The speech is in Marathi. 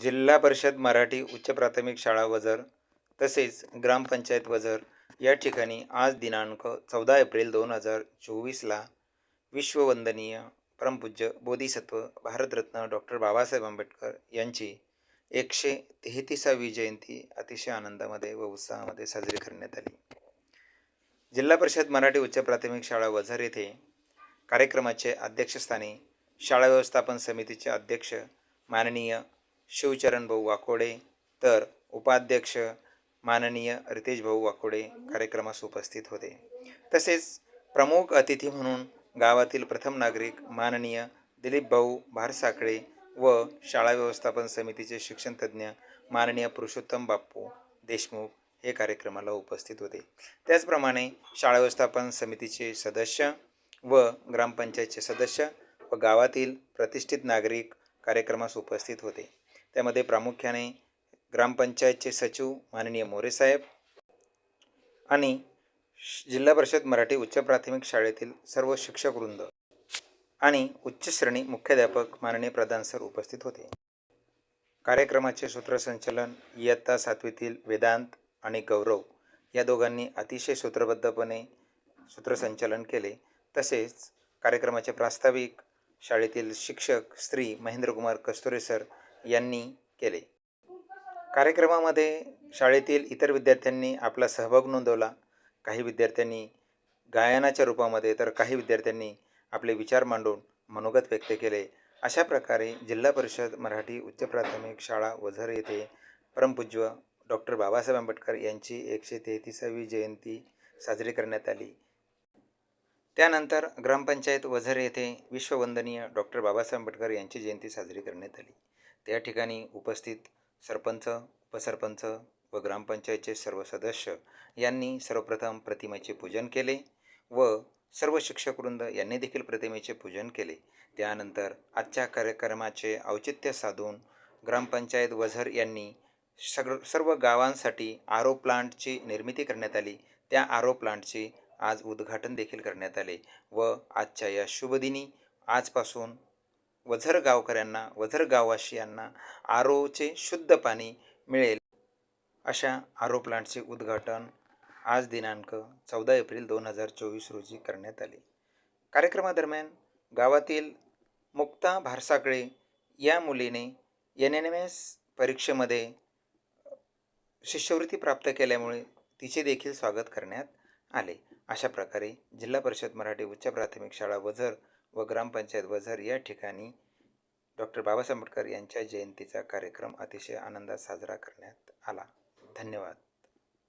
जिल्हा परिषद मराठी उच्च प्राथमिक शाळा वझर तसेच ग्रामपंचायत वझर या ठिकाणी आज दिनांक चौदा एप्रिल दोन हजार चोवीसला विश्ववंदनीय परमपूज्य बोधिसत्व भारतरत्न डॉक्टर बाबासाहेब आंबेडकर यांची एकशे तेहतीसावी जयंती अतिशय आनंदामध्ये व उत्साहामध्ये साजरी करण्यात आली. जिल्हा परिषद मराठी उच्च प्राथमिक शाळा वझर येथे कार्यक्रमाचे अध्यक्षस्थानी शाळा व्यवस्थापन समितीचे अध्यक्ष माननीय शिवचरण भाऊ वाकोडे तर उपाध्यक्ष माननीय रितेश भाऊ वाकोडे कार्यक्रमास उपस्थित होते. तसेच प्रमुख अतिथी म्हणून गावातील प्रथम नागरिक माननीय दिलीप भाऊ भारसाकळे व शाळा व्यवस्थापन समितीचे शिक्षणतज्ज्ञ माननीय पुरुषोत्तम बाप्पू देशमुख हे कार्यक्रमाला उपस्थित होते. त्याचप्रमाणे शाळा व्यवस्थापन समितीचे सदस्य व ग्रामपंचायतचे सदस्य व गावातील प्रतिष्ठित नागरिक कार्यक्रमास उपस्थित होते. त्यामध्ये प्रामुख्याने ग्रामपंचायतचे सचिव माननीय मोरेसाहेब आणि श- जिल्हा परिषद मराठी उच्च प्राथमिक शाळेतील सर्व शिक्षकवृंद आणि उच्च श्रेणी मुख्याध्यापक माननीय प्रधान सर उपस्थित होते. कार्यक्रमाचे सूत्रसंचालन इयत्ता सातवीतील वेदांत आणि गौरव या दोघांनी अतिशय सूत्रबद्धपणे सूत्रसंचालन केले. तसेच कार्यक्रमाचे प्रास्ताविक शाळेतील शिक्षक श्री महेंद्रकुमार कस्तुरे सर यांनी केले. कार्यक्रमामध्ये शाळेतील इतर विद्यार्थ्यांनी आपला सहभाग नोंदवला. काही विद्यार्थ्यांनी गायनाच्या रूपामध्ये तर काही विद्यार्थ्यांनी आपले विचार मांडून मनोगत व्यक्त केले. अशा प्रकारे जिल्हा परिषद मराठी उच्च प्राथमिक शाळा वझर येथे परमपूज्य डॉक्टर बाबासाहेब आंबेडकर यांची एकशे तेहतीसावी जयंती साजरी करण्यात आली. त्यानंतर ग्रामपंचायत वझर येथे विश्ववंदनीय डॉक्टर बाबासाहेब आंबेडकर यांची जयंती साजरी करण्यात आली. त्या ठिकाणी उपस्थित सरपंच उपसरपंच व ग्रामपंचायतचे सर्व सदस्य यांनी सर्वप्रथम प्रतिमेचे पूजन केले व सर्व शिक्षकवृंद यांनी देखील प्रतिमेचे पूजन केले. त्यानंतर आजच्या कार्यक्रमाचे औचित्य साधून ग्रामपंचायत वझर यांनी सग सर्व गावांसाठी आरो प्लांटची निर्मिती करण्यात आली. त्या आरो प्लांटचे आज उद्घाटन देखील करण्यात आले व आजच्या या शुभदिनी आजपासून वझर गावकऱ्यांना वझर गाववासियांना आरोचे शुद्ध पाणी मिळेल. अशा आरो प्लांटचे उद्घाटन आज दिनांक चौदा एप्रिल दोन हजार चोवीस रोजी करण्यात आले. कार्यक्रमादरम्यान गावातील मुक्ता भारसाकळे या मुलीने एन एन एम एस परीक्षेमध्ये शिष्यवृत्ती प्राप्त केल्यामुळे तिचे देखील स्वागत करण्यात आले. अशा प्रकारे जिल्हा परिषद मराठी उच्च प्राथमिक शाळा वझर व ग्रामपंचायत वझर या ठिकाणी डॉक्टर बाबासाहेब आंबेडकर यांच्या जयंतीचा कार्यक्रम अतिशय आनंदात साजरा करण्यात आला. धन्यवाद.